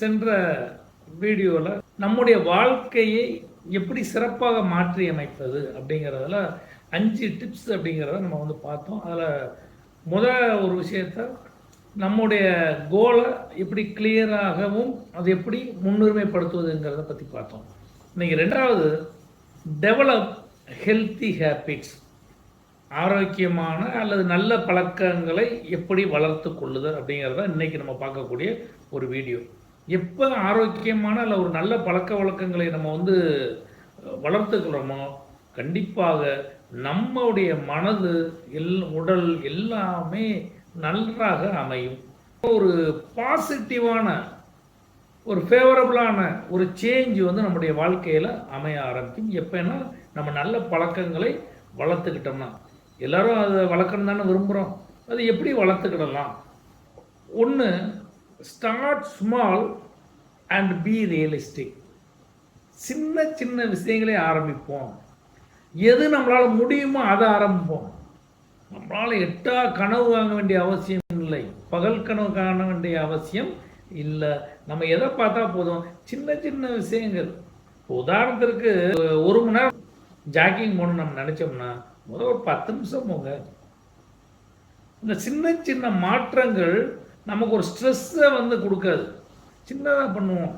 சென்ற வீடியோவில் நம்முடைய வாழ்க்கையை எப்படி சிறப்பாக மாற்றி அமைப்பது அப்படிங்கிறதுல அஞ்சு டிப்ஸ் அப்படிங்கிறத நம்ம வந்து பார்த்தோம். அதில் முத ஒரு விஷயத்த நம்முடைய கோலை எப்படி கிளியராகவும் அது எப்படி முன்னுரிமைப்படுத்துவதுங்கிறத பற்றி பார்த்தோம். இன்றைக்கி ரெண்டாவது டெவலப் ஹெல்த்தி ஹேபிட்ஸ் ஆரோக்கியமான அல்லது நல்ல பழக்கங்களை எப்படி வளர்த்து கொள்ளுதல் அப்படிங்கிறத இன்றைக்கி நம்ம பார்க்கக்கூடிய ஒரு வீடியோ. எப்போ ஆரோக்கியமான இல்லை ஒரு நல்ல பழக்க வழக்கங்களை நம்ம வந்து வளர்த்துக்கிறோமோ கண்டிப்பாக நம்முடைய மனது எல் உடல் எல்லாமே நன்றாக அமையும். ஒரு பாசிட்டிவான ஒரு ஃபேவரபுளான ஒரு சேஞ்ச் வந்து நம்முடைய வாழ்க்கையில் அமைய ஆரம்பிக்கும். எப்போனா நம்ம நல்ல பழக்கங்களை வளர்த்துக்கிட்டோம்னா. எல்லாரும் அதை வளர்க்கணும் தானே விரும்புகிறோம் அது எப்படி வளர்த்துக்கிடலாம்? ஒன்று start small and be realistic சின்ன சின்ன விஷயங்களே ஆரம்பிப்போம். எது நம்மளால் முடியுமோ அதை ஆரம்பிப்போம். நம்மளால் எட்டா கனவு வாங்க வேண்டிய அவசியம் இல்லை. பகல் கனவு காண வேண்டிய அவசியம் இல்லை. நம்ம எதை பார்த்தா போதும்? சின்ன சின்ன விஷயங்கள். இப்போ உதாரணத்திற்கு ஒரு மணி நேரம் ஜாக்கிங் போகணும் நம்ம நினச்சோம்னா முதல் ஒரு பத்து நிமிஷம் போங்க. இந்த சின்ன சின்ன மாற்றங்கள் நமக்கு ஒரு ஸ்ட்ரெஸ்ஸை வந்து கொடுக்காது. சின்னதாக பண்ணுவோம்.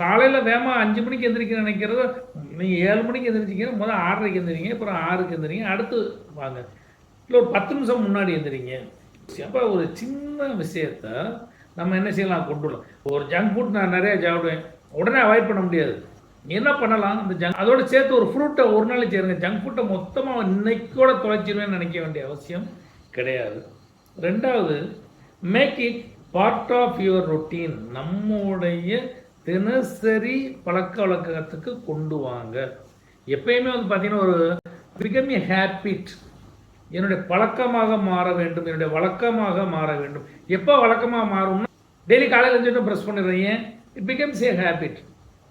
காலையில் வேகமாக அஞ்சு மணிக்கு எந்திரிக்க நினைக்கிறத நீங்கள் ஏழு மணிக்கு எந்திரிச்சிங்க முதல் ஆறரைக்கு எந்திரிங்க அப்புறம் ஆறுக்கு எந்திரிங்க அடுத்து வாங்க. இல்லை ஒரு பத்து நிமிஷம் முன்னாடி எந்திரிங்க. அப்போ ஒரு சின்ன விஷயத்த நம்ம என்ன செய்யலாம் கொண்டு வரலாம். ஒரு ஜங்க் ஃபுட் நான் நிறையா சாப்பிடுவேன். உடனே அவாய்ட் பண்ண முடியாது. என்ன பண்ணலாம் அந்த ஜங்க் அதோட சேர்த்து ஒரு ஃப்ரூட்டை ஒரு நாளைக்கு சேருங்க. ஜங்க் ஃபுட்டை மொத்தமாக இன்னைக்கோட தொலைச்சிடுவேன்னு நினைக்க வேண்டிய அவசியம் கிடையாது. ரெண்டாவது make it part of your routine நம்முடைய தினசரி பழக்க வழக்கத்துக்கு கொண்டு வாங்க. எப்பயுமே வந்து பார்த்தீங்கன்னா ஒரு பிகம் ஏ ஹேபிட் என்னுடைய பழக்கமாக மாற வேண்டும் என்னுடைய வழக்கமாக மாற வேண்டும். எப்போ வழக்கமாக மாறும்னா டெய்லி காலையில் எழுந்துட்டு ப்ரெஸ் பண்ணிடுறீங்க it becomes a habit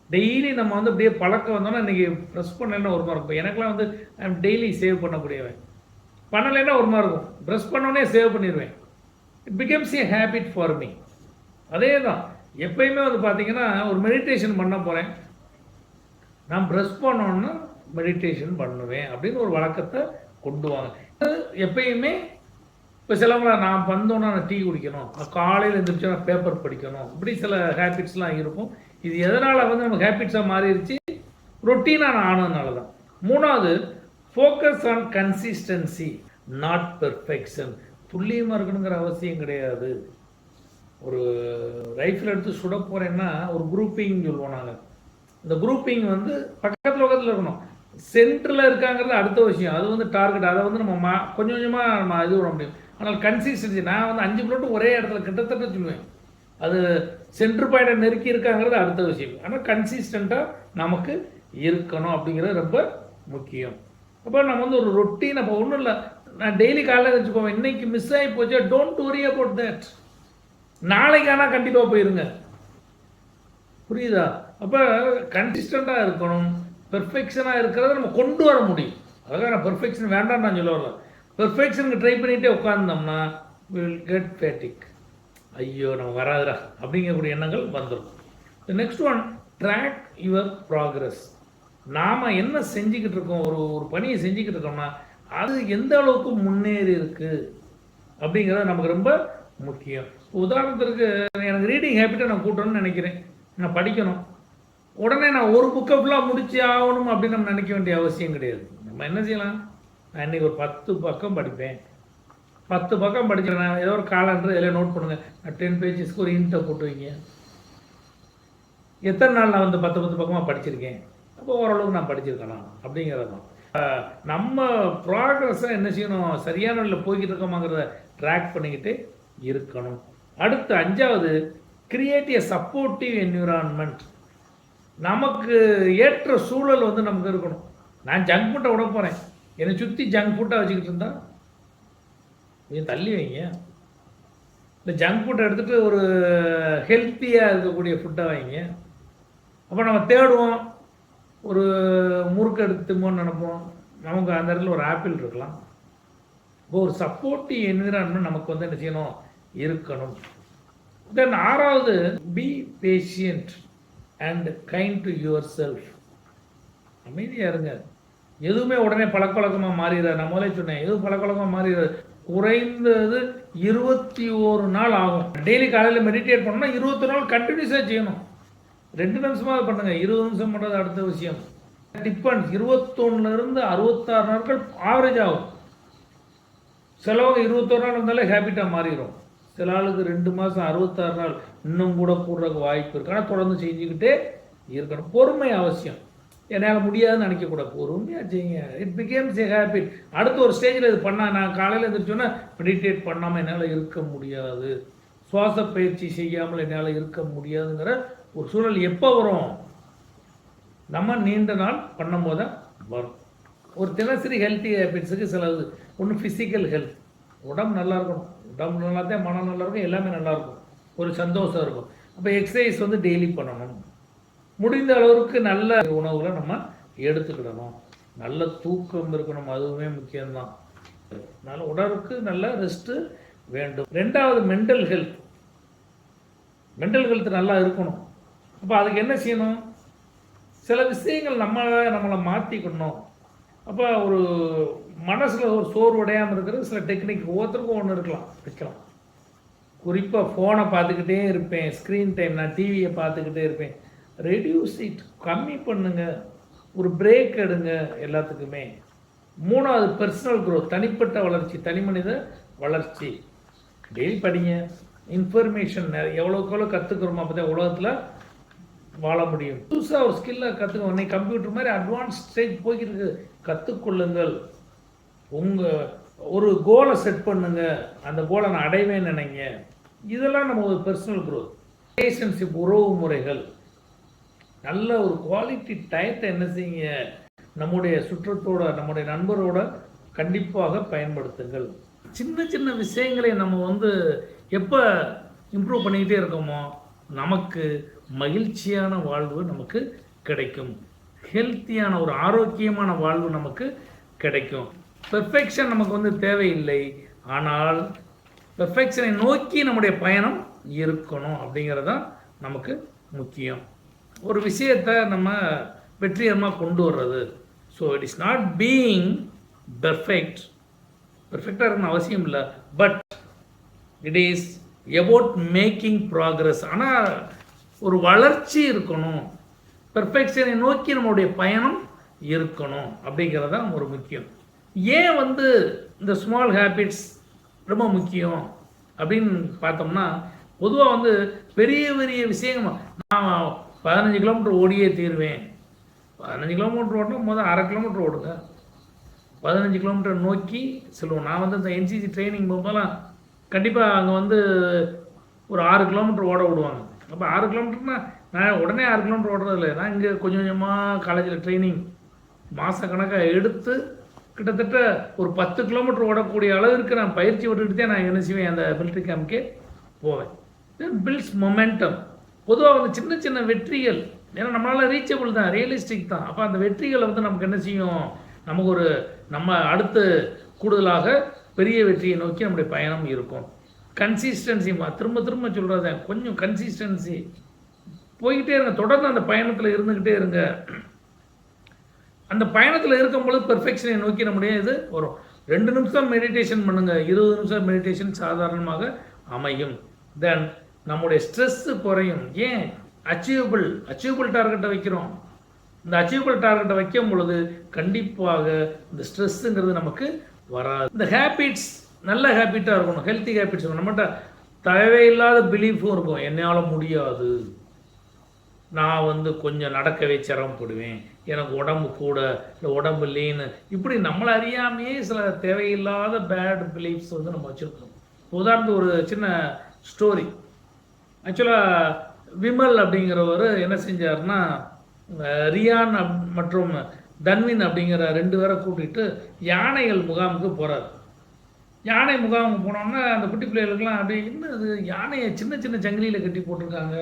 daily நம்ம வந்து அப்படியே பழக்கம் வந்தோம்னா இன்றைக்கி ப்ரெஸ் பண்ணலைன்னா ஒரு மாதிரி இருக்கும். எனக்குலாம் வந்து டெய்லி சேவ் பண்ணக்கூடியவன். பண்ணலைன்னா ஒரு மாதிரி இருக்கும். ப்ரெஸ் பண்ணோடனே சேவ் பண்ணிடுவேன். It becomes a habit for me அதே தான் எப்பயுமே வந்து பார்த்தீங்கன்னா ஒரு மெடிடேஷன் பண்ண போகிறேன் நான் ப்ரெஸ் பண்ணோன்னா மெடிடேஷன் பண்ணுவேன் அப்படின்னு ஒரு வழக்கத்தை கொண்டு வாங்க. எப்பயுமே இப்போ சிலவங்கள நான் வந்தோன்னா நான் டீ குடிக்கணும். காலையில் எழுந்திரிச்சு நான் பேப்பர் படிக்கணும். இப்படி சில ஹேபிட்ஸ்லாம் இருக்கும். இது எதனால் வந்து நம்ம ஹேபிட்ஸாக மாறிடுச்சு? ரொட்டீனாக நான் ஆனதுனால தான் மூணாவது focus on consistency not perfection துல்லியமாக இருக்கணுங்கிற அவசியம் கிடையாது. ஒரு ரைஃபிள் எடுத்து சுட போகிறேன்னா ஒரு குரூப்பிங் சொல்லுவோம் நாங்கள் இந்த குரூப்பிங் வந்து பக்கத்தில் பக்கத்தில் இருக்கணும். சென்டரில் இருக்காங்கிறது அடுத்த விஷயம். அது வந்து டார்கெட் அதை வந்து நம்ம மா கொஞ்சம் கொஞ்சமாக நம்ம இது விட முடியும். ஆனால் கன்சிஸ்டன்சி நான் வந்து அஞ்சு பிளோட்டு ஒரே இடத்துல கிட்டத்தட்ட சொல்லுவேன். அது சென்டர் பாயிண்டை நெருக்கி இருக்காங்கிறது அடுத்த விஷயம். ஆனால் கன்சிஸ்டண்ட்டாக நமக்கு இருக்கணும் அப்படிங்கிறது ரொம்ப முக்கியம். அப்போ நம்ம வந்து ஒரு ரொட்டீன் அப்போ ஒன்றும் இல்லை. நான் டெய்லி காலையில் வச்சுக்கோவேன் இன்னைக்கு மிஸ் ஆகி போச்சு. டோன்ட் worry அபவுட் தட் நாளைக்கு ஆனால் கண்டிப்பாக போயிருங்க. புரியுதா? அப்போ கன்சிஸ்டண்ட்டாக இருக்கணும். பெர்ஃபெக்ஷனாக இருக்கிறத நம்ம கொண்டு வர முடியும். அதுக்காக நான் பெர்ஃபெக்ஷன் வேண்டாம் நான் சொல்ல வரல. பெர்ஃபெக்ஷனுக்கு ட்ரை பண்ணிகிட்டே உட்காந்தோம்னா வில் கெட் ஃபேட்டிக் ஐயோ நம்ம வராதுடா. அப்படிங்கக்கூடிய எண்ணங்கள் வந்துடும் next one track your progress நாம் என்ன செஞ்சுக்கிட்டு இருக்கோம்? ஒரு ஒரு பணியை செஞ்சுக்கிட்டு இருக்கோம்னா அது எந்த அளவுக்கு முன்னேறி இருக்கு அப்படிங்கிறது நமக்கு ரொம்ப முக்கியம். உதாரணத்திற்கு எனக்கு ரீடிங் ஹேபிட்டை நான் கூட்டணும்னு நினைக்கிறேன். நான் படிக்கணும். உடனே நான் ஒரு புக்கை ஃபுல்லாக முடிச்சு ஆகணும் அப்படின்னு நம்ம நினைக்க வேண்டிய அவசியம் கிடையாது. நம்ம என்ன செய்யலாம்? நான் இன்னைக்கு ஒரு பத்து பக்கம் படிப்பேன். பத்து பக்கம் படிச்சிருக்கேன் ஏதோ ஒரு காலண்டர் இதில் நோட் பண்ணுங்கள் நான் டென் பேஜஸ்க்கு ஒரு இன்ட்டை போட்டு வைங்க. எத்தனை நாள் நான் வந்து பத்து பத்து பக்கமாக படிச்சிருக்கேன்? அப்போ ஓரளவுக்கு நான் படிச்சிருக்கலாம் அப்படிங்கிறது தான் நம்ம ப்ராக்ரஸை என்ன செய்யணும்? சரியான வழியில் போய்கிட்டு இருக்கோமாங்கிறத ட்ராக் பண்ணிக்கிட்டு இருக்கணும். அடுத்து அஞ்சாவது கிரியேட் எ சப்போர்ட்டிவ் என்விரான்மெண்ட் நமக்கு ஏற்ற சூழல் வந்து நமக்கு இருக்கணும். நான் ஜங்க் ஃபுட்டை விட போகிறேன் என்னை சுற்றி ஜங்க் ஃபுட்டாக வச்சுக்கிட்டு இருந்தா? கொஞ்சம் தள்ளி வைங்க. இந்த ஜங்க் ஃபுட்டை எடுத்துகிட்டு ஒரு ஹெல்த்தியாக இருக்கக்கூடிய ஃபுட்டாக வைங்க. அப்போ நம்ம தேடுவோம். ஒரு முறுக்கு எடுத்துமோன்னு நினைப்போம். நமக்கு அந்த இடத்துல ஒரு ஆப்பிள் இருக்கலாம். இப்போ ஒரு சப்போர்ட்டிவ் என்விரான்மெண்ட் நமக்கு வந்து என்ன செய்யணும்? இருக்கணும். தென் ஆறாவது be patient and kind to yourself அமைதியாக இருங்க. எதுவுமே உடனே பழக்கவழக்கமாக மாறிடாது. நான் முதலே சொன்னேன் எதுவும் பழக்கவழக்கமாக மாறிடாது? குறைந்தது இருபத்தி ஒரு நாள் ஆகும். டெய்லி காலையில் மெடிடேட் பண்ணோம்னா இருபத்தி நாள் கண்டினியூஸாக செய்யணும். ரெண்டு நிமிஷமாக பண்ணுங்க. இருபது நிமிஷம் பண்ணுறது அடுத்த விஷயம். டிப்பன்ஸ் இருபத்தொன்னுலேருந்து அறுபத்தாறு நாட்கள் ஆவரேஜ் ஆகும். சிலவங்க இருபத்தோரு நாள் இருந்தாலே ஹேபிட்டாக மாறிடும் சில ஆளுக்கு ரெண்டு மாதம் அறுபத்தாறு நாள் இன்னும் கூட கூடுறதுக்கு வாய்ப்பு இருக்கு. ஆனால் தொடர்ந்து செஞ்சுக்கிட்டே இருக்கணும். பொறுமை அவசியம். என்னால் முடியாதுன்னு நினைக்கக்கூடாது. பொறுமையாக செய்யுங்க. இட் பிகேம்ஸ் ஏ ஹேபிட் அடுத்த ஒரு ஸ்டேஜில் இது பண்ணால் நான் காலையில் எழுந்திரிச்சோன்னா மெடிடேட் பண்ணாமல் என்னால் இருக்க முடியாது. சுவாச பயிற்சி செய்யாமல் என்னால் இருக்க முடியாதுங்கிற ஒரு சூழல் எப்போ வரும்? நம்ம நீண்ட நாள் பண்ணும்போது தான் வரும். ஒரு தினசரி ஹெல்த்தி ஹேபிட்ஸுக்கு செலவு ஒன்று ஃபிசிக்கல் ஹெல்த் உடம்பு நல்லா இருக்கணும். உடம்பு நல்லா தான் மனம் நல்லா இருக்கும் எல்லாமே நல்லா இருக்கும். ஒரு சந்தோஷம் இருக்கும். அப்போ எக்ஸசைஸ் வந்து டெய்லி பண்ணணும். முடிந்த அளவுக்கு நல்ல உணவுகளை நம்ம எடுத்துக்கிடணும். நல்ல தூக்கம் இருக்கணும் அதுவுமே முக்கியம்தான். நல்ல உடலுக்கு நல்ல ரெஸ்ட்டு வேண்டும். ரெண்டாவது மென்டல் ஹெல்த் மென்டல் ஹெல்த் நல்லா இருக்கணும். அப்போ அதுக்கு என்ன செய்யணும்? சில விஷயங்கள் நம்ம நம்மளை மாற்றிக்கணும் அப்போ ஒரு மனசில் ஒரு சோர்வடையாமல் இருக்கிறது சில டெக்னிக் ஒவ்வொருத்தருக்கும் ஒன்று இருக்கலாம் வைக்கலாம் குறிப்பாக ஃபோனை பார்த்துக்கிட்டே இருப்பேன் ஸ்க்ரீன் டைம் நான் டிவியை பார்த்துக்கிட்டே இருப்பேன். ரெடியூஸ் இட் கம்மி பண்ணுங்க. ஒரு பிரேக் எடுங்க எல்லாத்துக்குமே. மூணாவது பர்சனல் growth தனிப்பட்ட வளர்ச்சி தனி மனித வளர்ச்சி. டெய்லி படிங்க இன்ஃபர்மேஷன் எவ்வளோக்கு எவ்வளோ கற்றுக்குறோமோ அப்போ தான் உலகத்தில் வாழ முடியும். புதுசாக ஒரு ஸ்கில்லை கற்றுக்க உடனே கம்ப்யூட்டர் மாதிரி அட்வான்ஸ் ஸ்டேஜ் போய்கிட்டு இருக்கு. கற்றுக்கொள்ளுங்கள் உங்கள் ஒரு கோலை செட் பண்ணுங்க. அந்த கோலை நான் அடைவேன்னு நினைங்க. இதெல்லாம் நம்ம ஒரு பர்சனல் growth. ரிலேஷன்ஷிப் உறவு முறைகள். நல்ல ஒரு குவாலிட்டி டயத்தை என்ன செய்யுங்க? நம்முடைய சுற்றத்தோட நம்முடைய நண்பரோட கண்டிப்பாக பயன்படுத்துங்கள். சின்ன சின்ன விஷயங்களை நம்ம வந்து எப்போ இம்ப்ரூவ் பண்ணிக்கிட்டே இருக்கோமோ நமக்கு மகிழ்ச்சியான வாழ்வு நமக்கு கிடைக்கும். ஹெல்த்தியான ஒரு ஆரோக்கியமான வாழ்வு நமக்கு கிடைக்கும். பெர்ஃபெக்ஷன் நமக்கு வந்து தேவையில்லை. ஆனால் பெர்ஃபெக்ஷனை நோக்கி நம்முடைய பயணம் இருக்கணும் அப்படிங்கிறது தான் நமக்கு முக்கியம். ஒரு விஷயத்தை நம்ம வெற்றிகரமாக கொண்டு வர்றது. So it is not being perfect பெர்ஃபெக்டாக இருக்கணும் அவசியம் இல்லை. But it is about making progress ஆனால் ஒரு வளர்ச்சி இருக்கணும். பெர்ஃபெக்ஷனை நோக்கி நம்மளுடைய பயணம் இருக்கணும் அப்படிங்கிறது தான் ஒரு முக்கியம். ஏன் வந்து இந்த ஸ்மால் ஹேபிட்ஸ் ரொம்ப முக்கியம் அப்படின்னு பார்த்தோம்னா பொதுவாக வந்து பெரிய பெரிய விஷயங்கள் நான் பதினஞ்சு கிலோமீட்டர் ஓடியே தீருவேன். பதினஞ்சு கிலோமீட்டர் ஓடணும் முதல் அரை கிலோமீட்டர் ஓடுங்க. பதினஞ்சு கிலோமீட்டர் நோக்கி செல்வோம். நான் வந்து இந்த என்சிசி ட்ரைனிங் போகும்போதெல்லாம் கண்டிப்பாக அங்கே வந்து ஒரு ஆறு கிலோமீட்டர் ஓட விடுவாங்க. அப்போ ஆறு கிலோமீட்டர்னா நான் உடனே ஆறு கிலோமீட்டர் ஓடுறதில்ல. நான் இங்கே கொஞ்சம் கொஞ்சமாக காலேஜில் ட்ரைனிங் மாத கணக்காக எடுத்து கிட்டத்தட்ட ஒரு பத்து கிலோமீட்டர் ஓடக்கூடிய அளவிற்கு நான் பயிற்சி விட்டுக்கிட்டே நான் என்ன செய்வேன் அந்த மிலிட்ரி கேம்ப்க்கே போவேன். பில்ஸ் மொமெண்டம் பொதுவாக வந்து சின்ன சின்ன வெற்றிகள் ஏன்னா நம்மளால் ரீச்சபிள் தான் ரியலிஸ்டிக் தான். அப்போ அந்த வெற்றிகளை வந்து நமக்கு என்ன செய்யும்? நமக்கு ஒரு நம்ம அடுத்து கூடுதலாக பெரிய வெற்றியை நோக்கி நம்முடைய பயணம் இருக்கும். கன்சிஸ்டன்சி திரும்ப திரும்ப சொல்கிறத கொஞ்சம் கன்சிஸ்டன்சி போய்கிட்டே இருங்க. தொடர்ந்து அந்த பயணத்தில் இருந்துக்கிட்டே இருங்க. அந்த பயணத்தில் இருக்கும்பொழுது பெர்ஃபெக்ஷனை நோக்கி நம்முடைய இது வரும். ரெண்டு நிமிஷம் மெடிடேஷன் பண்ணுங்க. இருபது நிமிஷம் மெடிடேஷன் சாதாரணமாக அமையும். தென் நம்முடைய ஸ்ட்ரெஸ்ஸு குறையும். ஏன்? அச்சீவபிள் அச்சீவபிள் டார்கெட்டை வைக்கிறோம். இந்த அச்சீவபிள் டார்கெட்டை வைக்கும் பொழுது கண்டிப்பாக இந்த ஸ்ட்ரெஸ்ஸுங்கிறது நமக்கு வராது. இந்த ஹேபிட்ஸ் நல்ல ஹேபிட்டாக இருக்கணும் ஹெல்த்தி ஹேபிட்ஸ் இருக்கணும். நம்மகிட்ட தேவையில்லாத பிலீஃபும் இருக்கும். என்னால் முடியாது. நான் வந்து கொஞ்சம் நடக்கவே சிரமப்படுவேன். எனக்கு உடம்பு கூட இல்லை உடம்பு லீனு இப்படி நம்மளை அறியாமையே சில தேவையில்லாத பேட் பிலீஃப்ஸ் வந்து நம்ம வச்சுருக்கோம் உதாரணத்துக்கு ஒரு சின்ன ஸ்டோரி ஆக்சுவலாக விமல் அப்படிங்கிறவர் என்ன செஞ்சாருன்னா ரியான் மற்றும் தன்வின் அப்படிங்கிற ரெண்டு பேரை கூட்டிகிட்டு யானைகள் முகாமுக்கு போகிறார் யானை முகாமுக்கு போனோம்னா அந்த குட்டி பிள்ளைகளுக்கெல்லாம் அப்படியே என்ன அது யானையை சின்ன சின்ன சங்கிலியில் கட்டி போட்டிருக்காங்க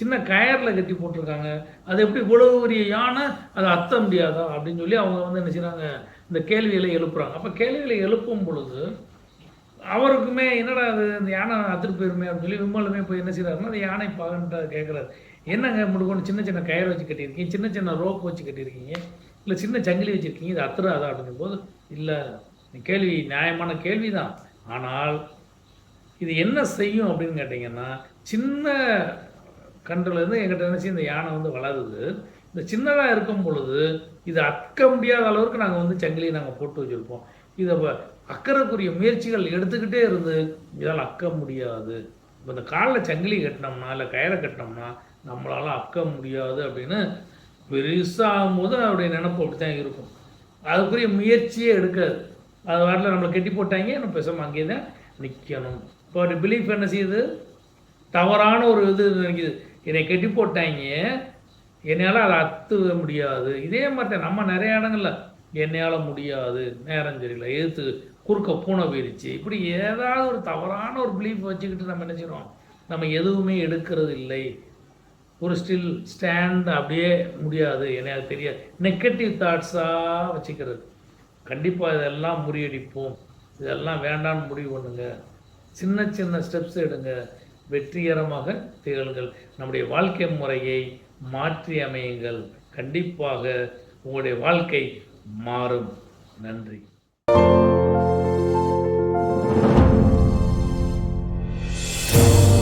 சின்ன கயரில் கட்டி போட்டிருக்காங்க. அது எப்படி இவ்வளவு பெரிய யானை? அதை அத்த முடியாதா? அப்படின்னு சொல்லி அவங்க வந்து என்ன செய்கிறாங்க இந்த கேள்விகளை எழுப்புறாங்க. அப்போ கேள்விகளை எழுப்பும் பொழுது அவருக்குமே என்னடா அது அந்த யானை அத்துட்டு போயிருமே அப்படின்னு சொல்லி விமலுமே போய் என்ன செய்கிறாருன்னா அந்த யானை பாகன்ட்டு கேட்குறாரு என்னங்க முடுக்கொண்டு சின்ன சின்ன கயிறு வச்சு கட்டியிருக்கீங்க சின்ன சின்ன ரோப் வச்சு கட்டியிருக்கீங்க இல்லை சின்ன சங்கிலி வச்சுருக்கீங்க இது அத்துறாதா அப்படிங்கும்போது இல்லை கேள்வி நியாயமான கேள்வி தான் ஆனால் இது என்ன செய்யும் அப்படின்னு கேட்டிங்கன்னா சின்ன கன்றுலேருந்து எங்கிட்ட நினச்சி இந்த யானை வந்து வளருது. இந்த சின்னதாக இருக்கும் பொழுது இது அக்க முடியாத அளவுக்கு நாங்கள் வந்து சங்கிலியை நாங்கள் போட்டு வச்சுருப்போம். இதை வ- அக்கறக்குரிய முயற்சிகள் எடுத்துக்கிட்டே இருந்து இதால் அக்க முடியாது. இப்போ இந்த காலில் சங்கிலி கட்டினோம்னா இல்லை கயிறை கட்டினோம்னா நம்மளால் அக்க முடியாது அப்படின்னு பெருசாகும் போது அவருடைய நினப்பு அப்படி தான் இருக்கும். அதுக்குரிய முயற்சியே எடுக்காது. அது வாட்டில் நம்மளை கட்டி போட்டாங்க நம்ம பேசாமல் அங்கேயே தான் நிற்கணும் இப்போ ஒரு பிலீஃப் என்ன செய்யுது? தவறான ஒரு இது நினைக்குது. என்னை கட்டி போட்டாங்க என்னையால் அதை அத்து முடியாது. இதே மாதிரி நம்ம நிறைய இடங்கள்ல என்னையால் முடியாது. நேரம் சரியில்லை எழுத்து குறுக்க பூனை போயிடுச்சு இப்படி ஏதாவது ஒரு தவறான ஒரு பிலீஃப் வச்சுக்கிட்டு நம்ம என்ன செய்யறோம்? நம்ம எதுவுமே எடுக்கிறது இல்லை. ஒரு ஸ்டில் ஸ்டாண்ட் அப்படியே முடியாது. எனக்கு தெரியாது. நெகட்டிவ் தாட்ஸாக வச்சுக்கிறது. கண்டிப்பாக இதெல்லாம் முறியடிப்போம். இதெல்லாம் வேண்டாம்னு முடிவு பண்ணுங்க. சின்ன சின்ன ஸ்டெப்ஸ் எடுங்க. வெற்றிகரமாக திகழ்கள் நம்முடைய வாழ்க்கை முறையை மாற்றி அமையுங்கள். கண்டிப்பாக உங்களுடைய வாழ்க்கை மாறும். நன்றி.